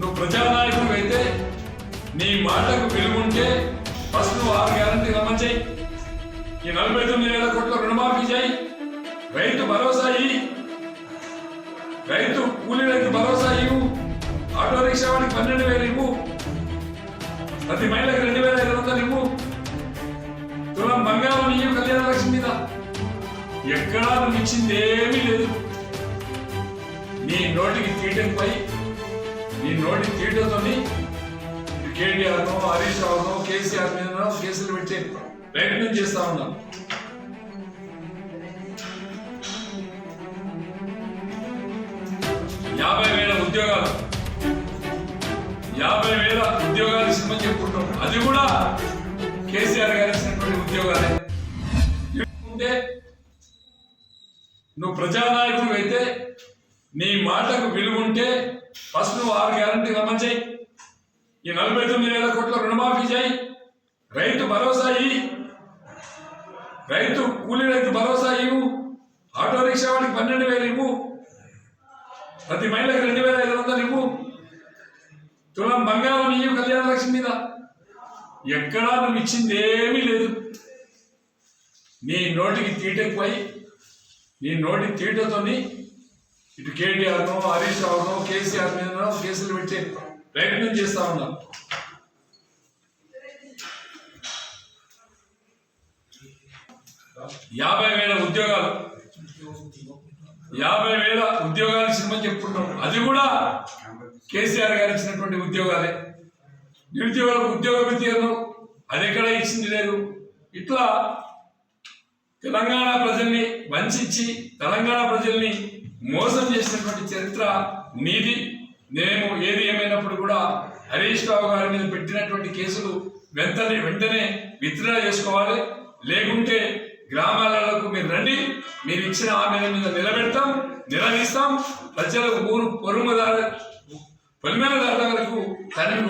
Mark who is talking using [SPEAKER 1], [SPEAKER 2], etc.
[SPEAKER 1] నువ్వు ప్రజానాయకుడు అయితే నీ మాటకు విలువుంటే ఫస్ట్ నువ్వు ఆరు గ్యారంటీ అమలు చేయి. ఈ నలభై తొమ్మిది వేల కోట్ల రుణమాఫీ చేయి. రైతు భరోసా ఇయ్యి. రైతు కూలీ రైతు భరోసా ఇవ్వు. ఆటో రిక్షా వాడికి పన్నెండు వేలు ఇవ్వు. ప్రతి మహిళకి రెండు వేల ఐదు వందలు ఇవ్వు. తులం బంగారం ఇవ్వు కళ్యాణ లక్ష్మి మీద. ఎక్కడా నువ్వు ఇచ్చింది ఏమీ లేదు. నీ నోటికి తీయటంపై నీ నోటికి తీయటంతోని కేటీఆర్ను హరీష్ రావును కేసీఆర్ మీద కేసులు పెట్టే ప్రయత్నం చేస్తా ఉన్నాం. యాభై వేల ఉద్యోగాలు. యాభై వేల ఉద్యోగాలు ఇస్తామని చెప్పుకుంటాం అది కూడా కేసీఆర్ గారు ఇచ్చినటువంటి ఉద్యోగాలే. నువ్వు ప్రజానాయకుడు అయితే నీ మాటకు విలువ ఉంటే ఫస్ట్ నువ్వు ఆరు గ్యారంటీ అమలు చేయి. ఈ నలభై తొమ్మిది వేల కోట్ల రుణమాఫీ చేయి. రైతు భరోసా ఇయ్యి. రైతు కూలీ రైతు భరోసా ఇవ్వు. ఆటో రిక్షా వాడికి పన్నెండు వేలు ఇవ్వు. ప్రతి మహిళకి రెండు వేల ఐదు వందలు ఇవ్వు. తులం బంగారం ఇవ్వు కళ్యాణ లక్ష్మి మీద. ఎక్కడా నువ్వు ఇచ్చింది ఏమీ లేదు. నీ నోటికి తీటకపోయి నీ నోటి తీటతోని ఇటు కేటీఆర్నో హరీష్ రావునో కేసీఆర్ మీద కేసులు పెట్టే ప్రయత్నం చేస్తా ఉన్నాం. యాభై వేల ఉద్యోగాలు. యాభై వేల ఉద్యోగాలు ఇచ్చినమని చెప్పుకుంటాం అది కూడా కేసీఆర్ గారు ఇచ్చినటువంటి ఉద్యోగాలే. నిరుద్యోగులకు ఉద్యోగ విద్యను అది ఎక్కడ ఇచ్చింది లేదు. ఇట్లా తెలంగాణ ప్రజల్ని వంచి తెలంగాణ ప్రజల్ని మోసం చేసినటువంటి చరిత్ర నీది నేను ఏది ఏమైనప్పుడు కూడా హరీష్ రావు గారి మీద పెట్టినటువంటి కేసులు వెంటనే వెంటనే విత్డ్రా చేసుకోవాలి. లేకుంటే గ్రామాలకు మీరు రండి. మీరు ఇచ్చిన హామీల మీద నిలబెడతాం నిలదీస్తాం. ప్రజలకు ఊరు పొరుమదార పొలిమేల దాటా వరకు తరిమి